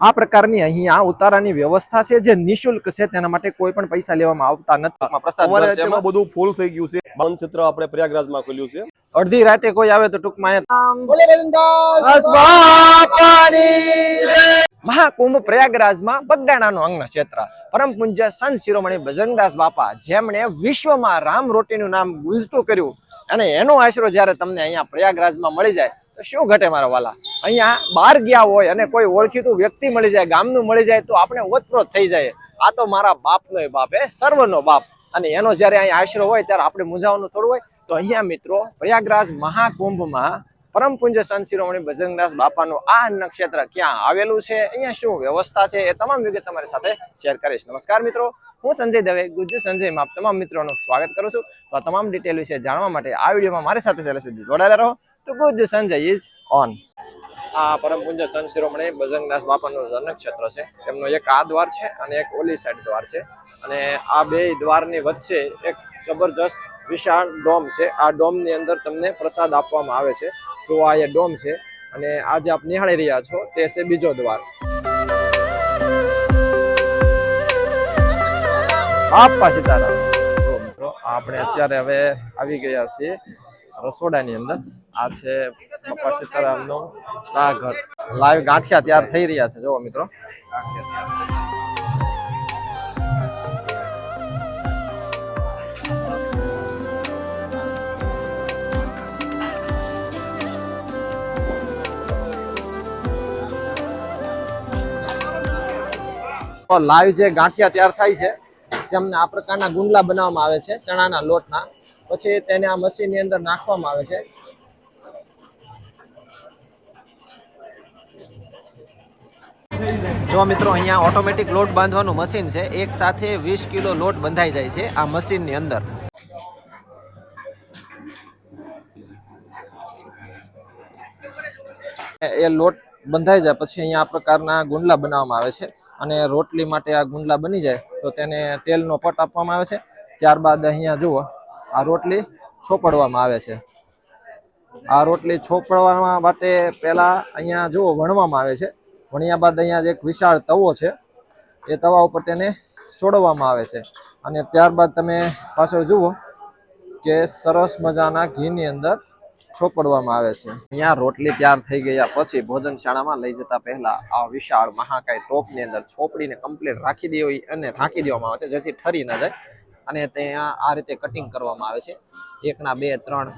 આ પ્રકારની અહીંયા ઉતારાની વ્યવસ્થા છે જે નિશુલ્ક છે તેના માટે કોઈ પણ પૈસા લેવામાં આવતા નથી. પ્રસાદ. બધું ફૂલ થઈ ગયું છે. બાવન ક્ષેત્ર આપણે પ્રયાગરાજમાં ખોલ્યું છે. અડધી રાતે કોઈ આવે તો ટૂંકમાં. મહાકુંભ પ્રયાગરાજમાં બગદાણાનું અંગ ક્ષેત્ર પરમ પૂજ્ય સંત શિરોમણી ભજનદાસ બાપા જેમણે વિશ્વમાં રામ રોટીનું નામ ગુંજતું કર્યું. અને એનો આશરો જ્યારે તમને અહીંયા પ્રયાગરાજમાં મળી જાય તો શું ઘટે મારા વાલા? અહીંયા બહાર ગયા હોય અને કોઈ ઓળખીતું વ્યક્તિ મળી જાય, ગામનું મળી જાય, તો આપણે ઓતપ્રોત થઈ જાય આ તો મારા બાપનો બાપ, એ સર્વનો બાપ. અને એનો જ્યારે અહીંયા આશરો હોય, ત્યારે આપણે મૂંઝાવાનું થોડું હોય. તો અહીંયા મિત્રો, પ્રયાગરાજ મહાકુંભમાં પરમ પૂજ્ય સંત શિરોમણી ભજનદાસ બાપાનું આ નક્ષત્ર ક્યાં આવેલું છે? અહીંયા શું વ્યવસ્થા છે? એ તમામ વિગત તમારી સાથે શેર કરીશ. નમસ્કાર મિત્રો. હું સંજય દવે, ગુજ્જુ સંજયમાં માપ. તમામ મિત્રોનું સ્વાગત કરું છું. તો આ તમામ ડિટેલ વિશે જાણવા માટે આ વિડીયોમાં મારી સાથે છેલ્લે સુધી જોડાયેલા રહો. તો પૂજ્ય સંજય ઇઝ ઓન આ પરમ પૂજ્ય સંત શિરોમણી બજરંગદાસ બાપાનું જન્મક્ષેત્ર છે. તેમનો એક આ દ્વાર છે અને એક ઓલી સાઈડ દ્વાર છે. અને આ બે દ્વારની વચ્ચે એક જબરજસ્ત વિશાળ ડોમ છે. આ ડોમની અંદર તમને પ્રસાદ આપવામાં આવે છે. જો આ એ ડોમ છે અને આજે આપ નિહાળી રહ્યા છો, તે છે બીજો દ્વાર. આપવા સીતારામ. આપણે અત્યારે હવે આવી ગયા છીએ. રસોડાની અંદર. આ છે બાપા સીતારામનો ચા ઘર. લાઈવ ગાંઠિયા તૈયાર થઈ રહ્યા છે. જુઓ મિત્રો. લાઈવ જે ગાંઠિયા તૈયાર થાય છે, તેમને આ પ્રકારના ગુંડલા બનાવવામાં આવે છે, ચણાના લોટના. પછી તેને આ મશીનની અંદર નાખવામાં આવે છે. જો મિત્રો અહીંયા ઓટોમેટિક લોટ બાંધવાનું મશીન છે, એક સાથે વીસ કિલો લોટ બંધાઈ જાય છે આ મશીનની અંદર. એ લોટ બંધાઈ જાય પછી અહીંયા આ પ્રકારના ગુંડલા બનાવવામાં આવે છે અને રોટલી માટે આ ગુંડલા બની જાય તો તેને તેલનો પટ આપવામાં આવે છે. ત્યારબાદ અહીંયા જુઓ. આ રોટલી છોપડવામાં આવે છે. આ રોટલી છોપડવા માટે પહેલા અહીંયા જુઓ, વણવામાં આવે છે. વણ્યા બાદ અહીંયા એક વિશાળ તવો છે, એ તવા ઉપર તેને છોડવામાં આવે છે. અને ત્યારબાદ તમે પાછળ જુઓ કે સરસ મજાના ઘીની અંદર છોપડવામાં આવે છે. અહીંયા રોટલી તૈયાર થઈ ગયા પછી ભોજનશાળામાં લઈ જતા પહેલા આ વિશાળ મહાકાય ટોપની અંદર છોપડીને કમ્પ્લીટ રાખી દેવી અને ઢાંકી દેવામાં આવે છે, જેથી ઠરી ન જાય. અને ત્યાં આ રીતે કટિંગ કરવામાં આવે છે. એકના બે ત્રણ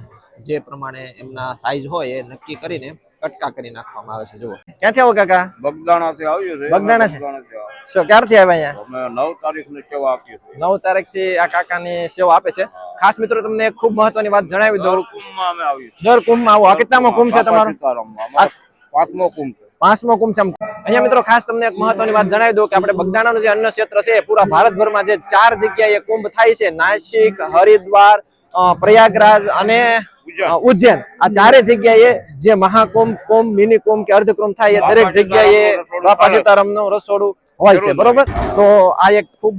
જે પ્રમાણે એમના સાઈઝ હોય એ નક્કી કરીને કટકા કરી નાખવામાં આવે છે. જુઓ. ક્યાંથી આવો કાકા? બગદાણાથી આવ્યો છે? બગદાણાથી આવ્યું. ક્યારથી આવ્યા અહીંયા? નવ તારીખની સેવા આપી છે નવ તારીખથી આ કાકાની સેવા આપે છે. ખાસ મિત્રો તમને ખૂબ મહત્વની વાત જણાવી દઉં. કુંભમાં અમે આવ્યું દર કુંભમાં આવો. કેટલામો કુંભ છે તમારો? પાંચમો કુંભ પાંચમો કુંભ છે અહીંયા મિત્રો ખાસ તમને એક મહત્વની વાત જણાવી દઉં કે આપણે બગદાણાનું જે અન્ન ક્ષેત્ર છે પૂરા ભારતભરમાં જે ચાર જગ્યાએ કુંભ થાય છે નાસિક હરિદ્વાર પ્રયાગરાજ અને ઉજ્જૈન. આ ચારે જગ્યાએ જે મહાકુંભ કુંભ મિની કુંભ કે અર્ધકુંભ થાય એ દરેક જગ્યાએ બાપા સીતારામનું રસોડું હોય છે. બરોબર? તો આ એક ખૂબ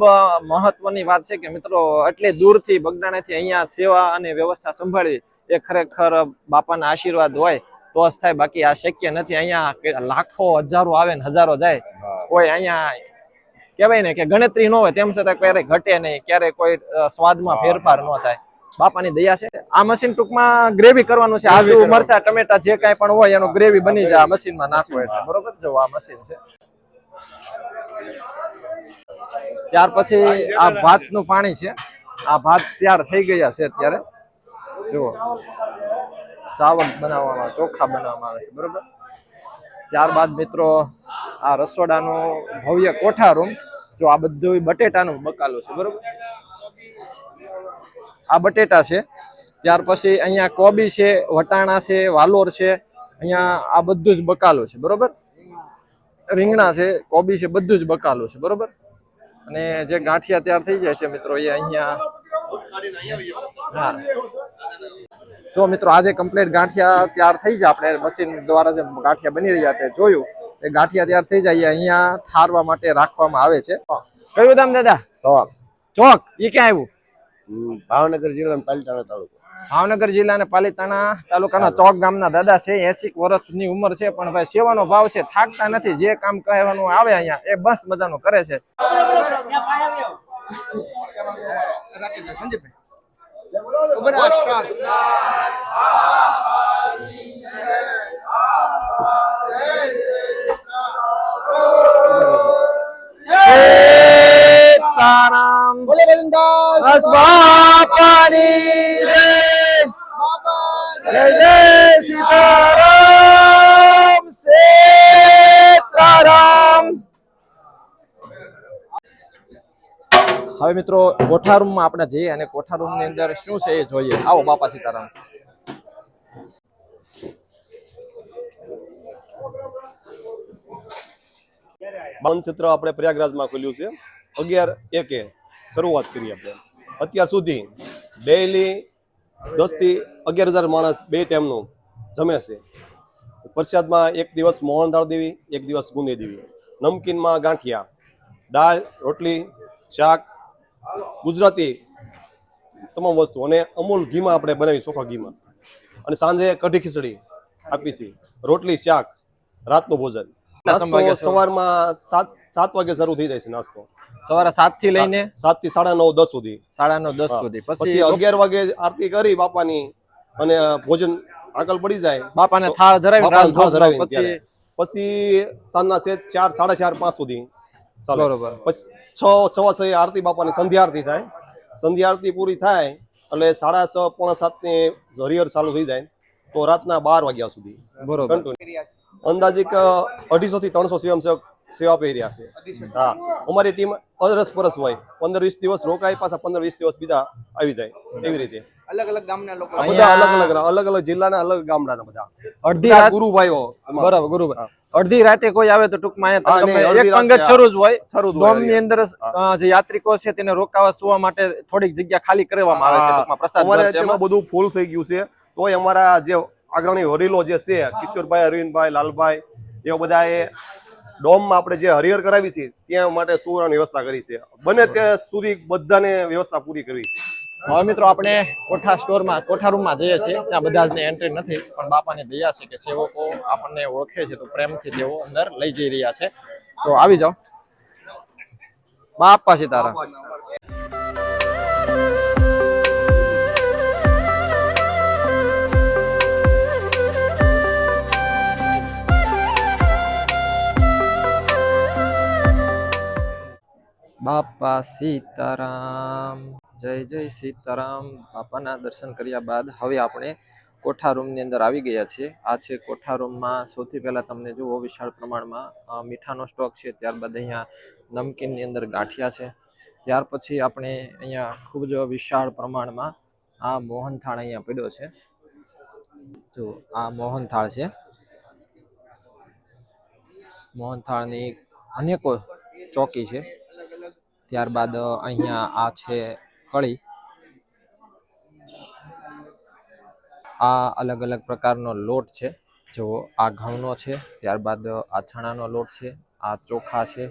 મહત્વની વાત છે કે મિત્રો એટલે દૂરથી બગદાણાથી અહીંયા સેવા અને વ્યવસ્થા સંભાળવી એ ખરેખર બાપાના આશીર્વાદ હોય. તો જ થાય બાકી આ શક્ય નથી. અહીંયા લાખો હજારો આવે ને હજારો જાય. કોઈ અહીંયા કહેવાય ને કે ગણતરી ન હોય તેમ છતાં ક્યારેય ઘટે નહીં ક્યારેય કોઈ સ્વાદમાં ફેરફાર ન થાય. બાપાની દયા છે. આ મશીન ટૂંકમાં ગ્રેવી કરવાનું છે. આદુ મરચા ટમેટા જે કાંઈ પણ હોય એનું ગ્રેવી બની જાય આ મશીનમાં નાખવું એટલે. બરોબર? જો આ મશીન છે. ત્યાર પછી આ ભાતનું પાણી છે. આ ભાત તૈયાર થઈ ગયા છે અત્યારે. જુઓ. ચાવલ બનાવવામાં ચોખા બનાવવામાં આવે છે, બરોબર? ત્યારબાદ મિત્રો, આ રસોડાનું ભવ્ય કોઠા રૂમ જો આ બધું બટેટાનું બકાલું છે, બરોબર? આ બટેટા છે. ત્યાર પછી અહીંયા કોબી છે, વટાણા છે, વાલોર છે, અહીંયા આ બધું જ બકાલું છે, બરોબર? રીંગણા છે, કોબી છે બધું જ બકાલું છે, બરોબર? અને જે ગાંઠિયા તૈયાર થઈ જાય છે મિત્રો, એ અહીંયા હા. જો મિત્રો આજે કમ્પ્લીટ ગાંઠિયા તૈયાર થઈ જાય આપણે મશીન દ્વારા જે ગાંઠિયા બની રહ્યા તે જોયું. એ ગાંઠિયા તૈયાર થઈ જાય અહીંયા ઠારવા માટે રાખવામાં આવે છે. કયું દામ દાદા? ચોક. ચોક. એ ક્યાં આવ્યું? ભાવનગર જિલ્લા પાલિતાણા તાલુકો. ભાવનગર જિલ્લાના પાલિતાણા તાલુકાના ચોક ગામના દાદા છે. એસી વર્ષની ઉંમર છે પણ ભાઈ સેવાનો ભાવ છે. થાકતા નથી. જે કામ કહેવાનું આવે અહીંયા એ બસ મજાનું કરે છે. સીતારામ. બોલે ગોવિંદાસ બસ બાપાની જય. જય જય સીતારામ. હવે મિત્રો, કોઠા રૂમમાં આપણે જઈએ અને કોઠા રૂમની અંદર શું છે એ જોઈએ. આવો, બાપા સીતારામ. બાવન ક્ષેત્ર આપણે પ્રયાગરાજમાં ખોલ્યું છે. અગિયાર એકે શરૂઆત કરી આપણે. અત્યાર સુધી ડેઈલી દસથી અગિયાર હજાર માણસ બે ટાઈમનું જમે છે. પ્રસાદમાં એક દિવસ મોહનથાળ દેવી, એક દિવસ ગુંદી દેવી. નમકીનમાં ગાંઠિયા, દાળ, રોટલી, શાક ગુજરાતી તમામ વસ્તુ. અને અમૂલ ઘીમાં આપણે બનાવી ચોખા ઘીમાં. અને સાંજે કઢી ખીચડી આપી છે રોટલી શાક રાતનું ભોજન. નાસ્તો સવારમાં સાત સાત વાગે શરૂ થઈ જાય છે નાસ્તો. સવારે સાતથી લઈને? સાતથી સાડા નવ દસ સુધી. સાડા નવ દસ સુધી. પછી અગિયાર વાગે આરતી કરી બાપાની અને ભોજન આગળ પડી જાય. બાપાને થાળ ધરાવી થાળ પછી પછી સાંજના સેજ ચાર સાડા ચાર પાંચ સુધી બરોબર. પછી છ સવા છ આરતી બાપાની સંધ્યા આરતી થાય. સંધ્યા આરતી પૂરી થાય એટલે સાડા છ પોણા સાતની હરિહર ચાલુ થઈ જાય. તો રાતના બાર વાગ્યા સુધી. બરોબર. અંદાજિક અઢીસો થી ત્રણસો સ્વયંસેવક સેવા આપી રહ્યા છે. હા. અમારી ટીમ અરસ પરસ હોય. પંદર વીસ દિવસ રોકાય પાછા પંદર વીસ દિવસ બીજા આવી જાય. એવી રીતે. અલગ અલગ ગામના લોકો. બધા અલગ અલગ અલગ અલગ જિલ્લાના અલગ ગામડાના બધા. અડધી રાત ગુરુભાઈઓ બરાબર બરોબર અડધી રાતે કોઈ આવે તો ટૂંકમાં હા, અહીંયા નહીં, તમે અડધી એક રાતે શરૂ જ હોય. શરૂ જ હોય ડોમની અંદર જે યાત્રિકો છે તેને રોકાવા સુવા માટે થોડીક જગ્યા ખાલી કરવામાં આવે છે ટૂંકમાં પ્રસાદ. બધું ફૂલ થઈ ગયું છે. તોય અમારા જે અગ્રણી વરીલો જે છે કિશોરભાઈ અરવિંદભાઈ લાલભાઈ એવા બધા એ ડોમમાં આપણે જે હરિહર કરાવી છે, ત્યાં માટે સુવાની વ્યવસ્થા કરી છે. બને ત્યાં સુધી બધાને વ્યવસ્થા પૂરી કરવી છે. હવે મિત્રો, આપણે કોઠા સ્ટોરમાં, કોઠા રૂમમાં જઈએ છીએ. ત્યાં બધા જ એન્ટ્રી નથી, પણ બાપાની દયા છે કે સેવકો આપણને ઓળખે છે તો પ્રેમથી તેઓ અંદર લઈ જઈ રહ્યા છે. તો આવી જાઓ. બાપા સીતારામ. બાપા સીતારામ. જય જય સીતારામ. બાપાના દર્શન કર્યા બાદ હવે આપણે કોઠા રૂમની અંદર આવી ગયા છીએ. આ છે કોઠા રૂમમાં સૌથી પહેલાં તમને જુઓ વિશાળ પ્રમાણમાં મીઠાનો સ્ટોક છે. ત્યારબાદ અહીંયા નમકીનની અંદર ગાંઠિયા છે. ત્યાર પછી આપણે અહીંયા ખૂબ જ વિશાળ પ્રમાણમાં આ મોહનથાળ અહીંયા પડ્યો છે. જો, આ મોહનથાળ છે. મોહનથાળની અનેકો ચોકી છે. ત્યારબાદ અહીંયા આ છે કળી. આ અલગ અલગ પ્રકારનો લોટ છે. જો આ ઘઉંનો છે, ત્યારબાદ આ ચણાનો લોટ છે, આ ચોખા છે.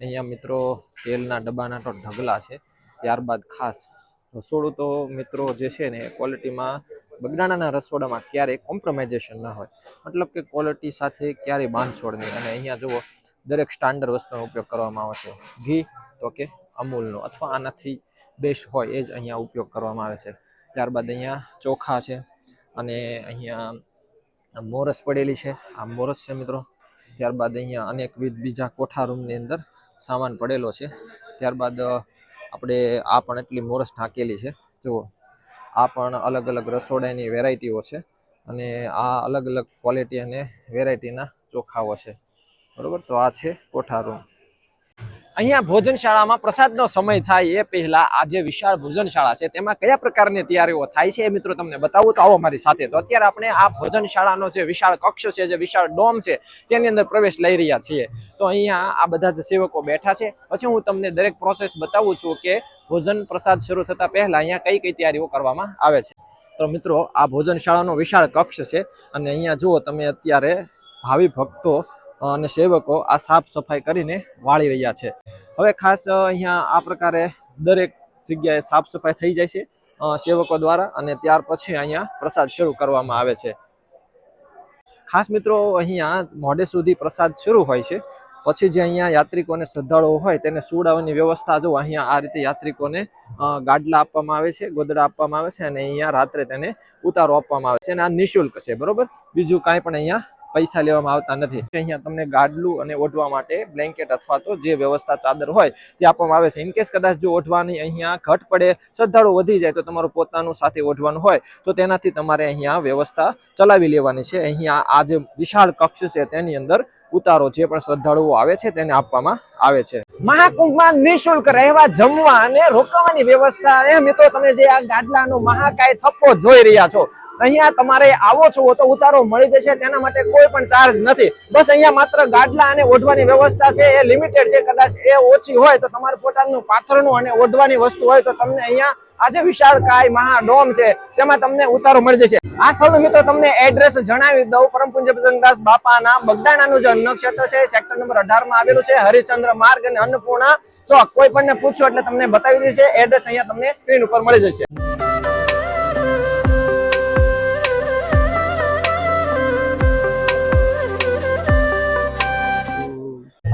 અહીંયા મિત્રો તેલના ડબ્બાના તો ઢગલા છે. ત્યારબાદ ખાસ રસોડું તો મિત્રો જે છે ને ક્વોલિટીમાં બગડાણાના રસોડામાં ક્યારેય કોમ્પ્રોમાઇઝેશન ન હોય. મતલબ કે ક્વોલિટી સાથે ક્યારેય બાંધછોડ નહીં. અને અહીંયા જુઓ, દરેક સ્ટાન્ડર્ડ વસ્તુનો ઉપયોગ કરવામાં આવે છે. ઘી તો કે અમૂલનો અથવા આનાથી બેસ્ટ હોય, એ જ અહીંયા ઉપયોગ કરવામાં આવે છે. ત્યારબાદ અહીંયા ચોખા છે અને અહીંયા મોરસ પડેલી છે. આ મોરસ છે મિત્રો. ત્યારબાદ અહીંયા અનેકવિધ બીજા કોઠા રૂમની અંદર સામાન પડેલો છે. ત્યારબાદ આપણે આ પણ એટલી મોરસ ઢાંકેલી છે. જુઓ, આ પણ અલગ અલગ રસોડાની વેરાયટીઓ છે અને આ અલગ અલગ ક્વોલિટી અને વેરાયટીના ચોખાઓ છે. બરાબર? તો આ છે કોઠા રૂમ. અહીંયા ભોજનશાળામાં પ્રસાદનો સમય થાય એ પહેલા જે વિશાળ ભોજનશાળા છે. તેમાં કયા પ્રકારની તૈયારીઓ થાય છે એ મિત્રો તમને બતાવું. તો આવો મારી સાથે. તો અત્યારે આપણે આ ભોજનશાળાનો જે વિશાળ કક્ષ છે, જે વિશાળ ડોમ છે, તેની અંદર પ્રવેશ લઈ રહ્યા છીએ. તો અહીંયા આ બધા જ સેવકો બેઠા છે. પછી હું તમને દરેક પ્રોસેસ બતાવું છું કે ભોજન પ્રસાદ શરૂ થતા પહેલા અહીંયા કઈ કઈ તૈયારીઓ કરવામાં આવે છે. તો મિત્રો, આ ભોજનશાળાનો વિશાળ કક્ષ છે અને અહીંયા જુઓ તમે અત્યારે ભાવિ ભક્તો અને સેવકો આ સાફ સફાઈ કરીને વાળી રહ્યા છે. હવે ખાસ અહીંયા આ પ્રકારે દરેક જગ્યાએ સાફ સફાઈ થઈ જાય છે સેવકો દ્વારા અને ત્યાર પછી અહીંયા પ્રસાદ શરૂ કરવામાં આવે છે. ખાસ મિત્રો, અહીંયા મોડે સુધી પ્રસાદ શરૂ હોય છે. પછી જે અહીંયા યાત્રિકોને શ્રદ્ધાળુઓ હોય તેને સુવડાવવાની વ્યવસ્થા જો અહીંયા આ રીતે યાત્રિકોને ગાડલા આપવામાં આવે છે, ગોદડા આપવામાં આવે છે અને અહીંયા રાત્રે તેને ઉતારો આપવામાં આવે છે અને આ નિઃશુલ્ક છે, બરોબર? બીજું કાંઈ પણ અહીંયા પૈસા લેવામાં આવતા નથી. અહીંયા તમને ગાડલું અને ઓઢવા માટે બ્લેન્કેટ અથવા તો જે વ્યવસ્થા ચાદર હોય તે આપવામાં આવે છે. ઇનકેસ કદાચ જો ઓઢવાની અહીંયા ઘટ પડે, શ્રદ્ધાળુ વધી જાય તો તમારું પોતાનું સાથે ઓઢવાનું હોય, તો તેનાથી તમારે અહીંયા વ્યવસ્થા ચલાવી લેવાની છે. અહીંયા આ જે વિશાળ કક્ષ છે તેની અંદર ઉતારો જે પણ શ્રદ્ધાળુઓ આવે છે તેને આપવામાં આવે છે. મહાકુંભમાં નિઃશુલ્ક રહેવા, જમવા અને રોકાવાની વ્યવસ્થા. એ મિત્રો, તમે જે આ ગાડલાનો મહાકાય થપ્પો જોઈ રહ્યા છો, અહીંયા તમારે આવો છો તો ઉતારો મળી જશે, તેના માટે કોઈ પણ ચાર્જ નથી. બસ અહીંયા માત્ર ગાડલા અને ઓઢવાની વ્યવસ્થા છે, એ લિમિટેડ છે, કદાચ એ ઓછી હોય તો તમારું પોતાનું પાથરનું અને ઓઢવાની વસ્તુ હોય તો તમને અહીંયા આજે વિશાળ કાય મહાડોમ છે, તેમાં તમને ઉતારો મળી જશે. આ સ્થળનું મિત્રો તમને એડ્રેસ જણાવી દઉં. પરમ પૂજ્ય પ્રસંગદાસ બાપાના બગદાણાનું જે ક્ષેત્ર છે સેક્ટર નંબર અઢારમાં આવેલું છે હરિશ્ચંદ્ર માર્ગ અને અન્નપૂર્ણા ચોક. કોઈ પણ પૂછો એટલે તમને બતાવી દેશે એડ્રેસ અહીંયા તમને સ્ક્રીન ઉપર મળી જશે.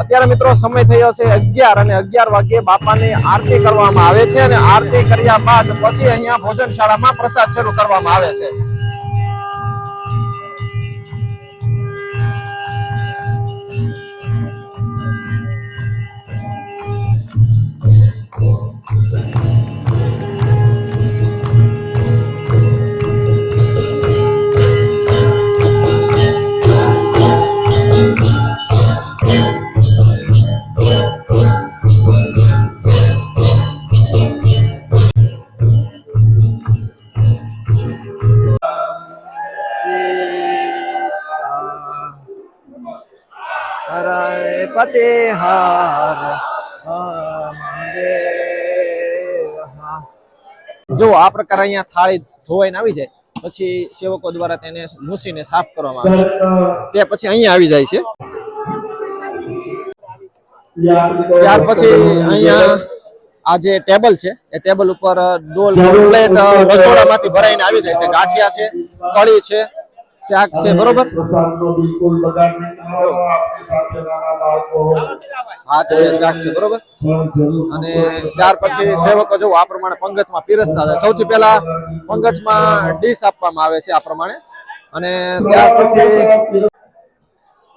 અત્યારે મિત્રો સમય થયો છે અગિયાર અને અગિયાર વાગ્યે બાપાની આરતી કરવામાં આવે છે અને આરતી કર્યા બાદ પછી અહીંયા ભોજનશાળામાં પ્રસાદ શરૂ કરવામાં આવે છે. પતે હર જો, આ પ્રકાર અહીંયા થાળી ધોવાઈને આવી જાય. પછી સેવકો દ્વારા તેને મૂસીને સાફ કરવામાં આવે તે પછી અહીંયા આવી જાય છે. ત્યાર પછી અહીંયા આ જે ટેબલ છે, એ ટેબલ ઉપર ડોલ, પ્લેટ રસોડામાંથી ભરાઈને આવી જાય છે. ગાંઠિયા છે કળી છે શાક છે બરોબર પ્રસાદનો બિલકુલ બગાડ નહીં કરવાનો આપની સાથે નાના બાળકો હોય ભાત છે શાક છે બરોબર પણ જરૂર અને ત્યાર પછી સેવકો જો આ પ્રમાણે પંગતમાં પીરસતા જાય સૌથી પહેલા પંગતમાં ડીશ આપવામાં આવે છે આ પ્રમાણે અને ત્યાર પછી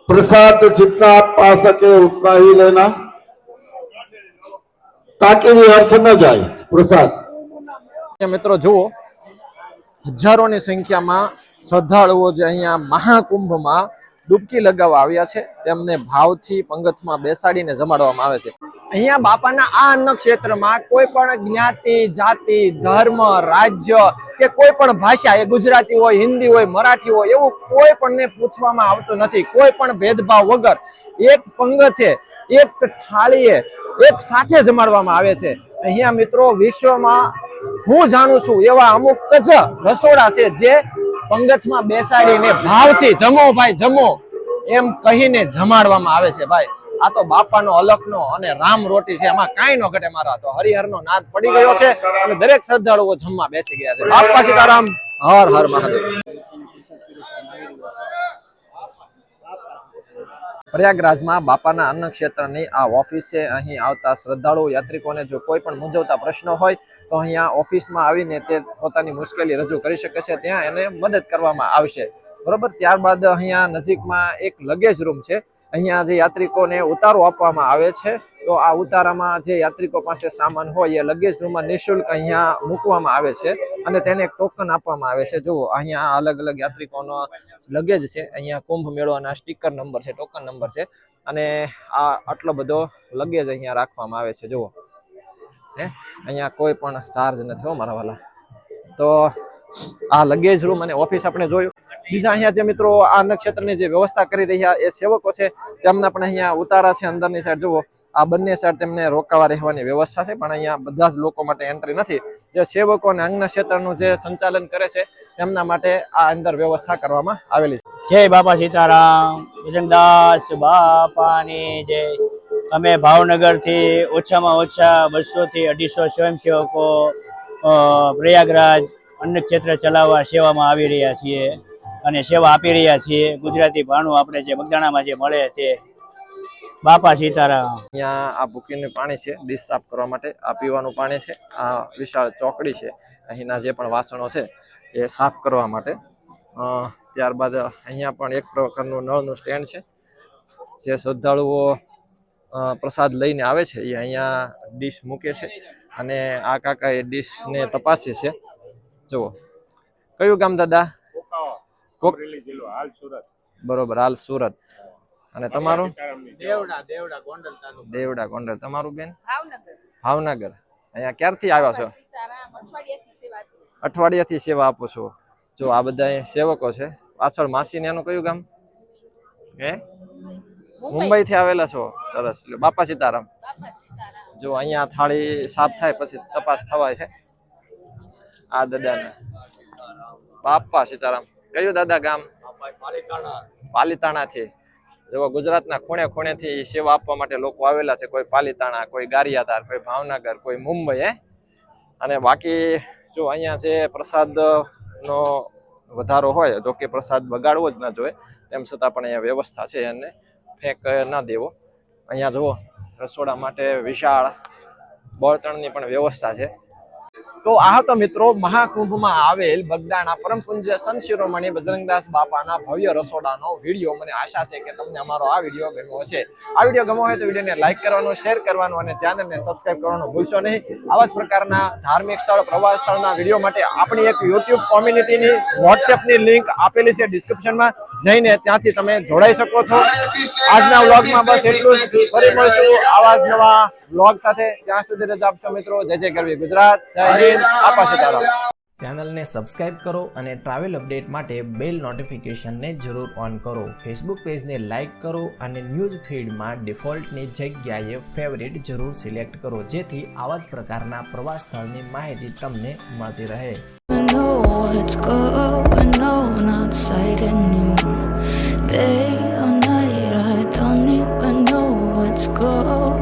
प्रसाद जितना आप पा सके उतना ही लेना ताकि व्यर्थ न जाए प्रसाद મિત્રો જુઓ હજારોની સંખ્યામાં શ્રદ્ધાળુઓ જે અહીંયા મહાકુંભમાં ડૂબકી લગાવવા આવ્યા છે, તેમને ભાવથી પંગતમાં બેસાડીને જમાડવામાં આવે છે. અહીંયા બાપાના આ અન્ન કોઈ પણ જ્ઞાતિ, જાતિ, ધર્મ, રાજ્ય કે કોઈ પણ ભાષા, એ ગુજરાતી હોય, હિન્દી હોય, મરાઠી હોય, એવું કોઈ પણને પૂછવામાં આવતું નથી. કોઈ પણ ભેદભાવ વગર એક પંગતે, એક થાળીએ, એક સાથે જમાડવામાં આવે છે. અહીંયા મિત્રો વિશ્વમાં હું જાણું છું એવા અમુક જ રસોડા છે જે પંગતમાં બેસાડીને ભાવથી જમો ભાઈ, જમો. એમ કહીને જમાડવામાં આવે છે ભાઈ. આ તો બાપાનો અલખનો અને રામ રોટી છે. એમાં કાંઈ ન ઘટે મારા. તો હરિહરનો નાદ પડી ગયો છે અને દરેક શ્રદ્ધાળુઓ જમવા બેસી ગયા છે. બાપા સીતારામ હર હર મહાદેવ. પ્રયાગરાજમાં બાપાના અન્ન ક્ષેત્રની આ ઓફિસ છે અહીં આવતા શ્રદ્ધાળુ યાત્રિકોને જો કોઈ પણ મૂંઝવતા પ્રશ્નો હોય, તો અહીંયા ઓફિસમાં આવીને તે પોતાની મુશ્કેલી રજૂ કરી શકે છે. ત્યાં એને મદદ કરવામાં આવશે. બરોબર? ત્યારબાદ અહીંયા નજીકમાં એક લગેજ રૂમ છે. અહીંયા જે યાત્રિકોને ઉતારો આપવામાં આવે છે, તો આ ઉતારામાં જે યાત્રિકો પાસે સામાન હોય એ લગેજ રૂમમાં નિઃશુલ્ક અહીંયા મૂકવામાં આવે છે અને તેને એક ટોકન આપવામાં આવે છે. જુઓ, અહીંયા અલગ અલગ યાત્રિકોનો લગેજ છે, અહીંયા કુંભ મેળોના સ્ટીકર નંબર છે ટોકન નંબર છે અને આ આટલો બધો લગેજ અહીંયા રાખવામાં આવે છે. જુઓ, હે, અહીંયા કોઈ પણ ચાર્જ નથી હો મારા વાલા. તો આ લગેજ રૂમ અને ઓફિસ આપણે જોયું. બીજા અહીંયા જે મિત્રો આ નક્ષત્રની જે વ્યવસ્થા કરી રહ્યા એ સેવકો છે, તેમના પણ અહીંયા ઉતારા છે અંદરની સાઈડ જુઓ, આ બંને સાઈડ તેમને રોકાવા રહેવાની વ્યવસ્થા છે, પણ અહીંયા બધા જ લોકો માટે એન્ટ્રી નથી. જે સેવકો અને અંગના ક્ષેત્રનું જે સંચાલન કરે છે, તેમના માટે આ અંદર વ્યવસ્થા કરવામાં આવેલી છે. જય બાપા સીતારામ ભજનદાસ બાપાની જય. અમે ભાવનગરથી ઓછામાં ઓછા બસો થી અઢીસો સ્વયંસેવકો પ્રયાગરાજ અન્ય ક્ષેત્ર ચલાવવા સેવામાં આવી રહ્યા છીએ અને સેવા આપી રહ્યા છીએ. ગુજરાતી ભાણું આપણે જે બગદાણામાં જે મળે તે બાપા સીતારામ. અહીંયા આ ભૂકીનું પાણી છે, ડીશ સાફ કરવા માટે આ પીવાનું પાણી છે, આ વિશાળ ચોકડી છે, અહીંના જે પણ વાસણો છે એ સાફ કરવા માટે. ત્યારબાદ અહીંયા પણ એક પ્રકારનું નળનું સ્ટેન્ડ છે, જે શ્રદ્ધાળુઓ પ્રસાદ લઈને આવે છે, એ અહીંયા ડીશ મૂકે છે અને આ કાકા એ ડીશને તપાસે છે. જુઓ. કયું ગામ દાદા? બરોબર હાલ સુરત. અને તમારું? દેવડા દેવડા ગોંડલ તાલુકો. દેવડા ગોંડલ. તમારું બેન? ભાવનગર. ભાવનગર. અહીંયા ક્યારથી આવ્યા છો? અઠવાડિયાથી સેવા આપી છે. આપો છો. જો આ બધા સેવકો છે. પાછળ માસીને એનું કયું ગામ? હે? મુંબઈ. થી આવેલા છો? સરસ. બાપા સીતારામ. જો અહીંયા થાળી સાફ થાય પછી તપાસ થવાય છે. આ દાદાને. બાપા સીતારામ. કયું દાદા ગામ? પાલીતાણા છે. જો ગુજરાતના ખૂણે ખૂણેથી સેવા આપવા માટે લોકો આવેલા છે. કોઈ પાલીતાણા, કોઈ ગારિયાધાર, કોઈ ભાવનગર, કોઈ મુંબઈ, હે? અને બાકી જો અહીંયા જે પ્રસાદનો વધારો હોય, જો કે પ્રસાદ બગાડવો જ ના જોઈએ, તેમ છતાં પણ અહીંયા વ્યવસ્થા છે અને ફેંક ના દેવો. અહીંયા જુઓ, રસોડા માટે વિશાળ, બળતણની પણ વ્યવસ્થા છે. તો આ તો મિત્રો, મહાકુંભમાં આવેલ બગદાણા પરમ પૂજ્ય સંત શિરોમણી બજરંગદાસ બાપાના ભવ્ય રસોડાનો વીડિયો મને આશા છે કે તમને અમારો આ વીડિયો ગમ્યો હશે. આ વીડિયો ગમ્યો હોય તો વિડીયોને લાઈક કરવાનો, શેર કરવાનો અને ચેનલને સબસ્ક્રાઇબ કરવાનું ભૂલશો નહીં. આવા જ પ્રકારના ધાર્મિક સ્થળ, પ્રવાસ સ્થળના વીડિયો માટે આપણી એક યુટ્યુબ કોમ્યુનિટીની વોટ્સએપની લિંક આપેલી છે ડિસ્ક્રિપ્શનમાં. જઈને ત્યાંથી તમે જોડાઈ શકો છો. આજના વ્લોગમાં બસ એટલું જ. ફરી મળશું આવા જ નવા વ્લોગ સાથે. ત્યાં સુધી રજા આપશો મિત્રો. જય જય ગરવી ગુજરાત. જય હિન્દ આપા તારા. ચેનલને સબસ્ક્રાઇબ કરો અને ટ્રાવેલ અપડેટ માટે બેલ નોટિફિકેશનને જરૂર ઓન કરો. ફેસબુક પેજને લાઇક કરો અને ન્યૂઝ ફીડમાં ડિફોલ્ટની જગ્યાએ ફેવરિટ જરૂર સિલેક્ટ કરો જેથી આવા જ પ્રકારના પ્રવાસ સ્થળની માહિતી તમને મળતી રહે. Day or night, I don't even know what's going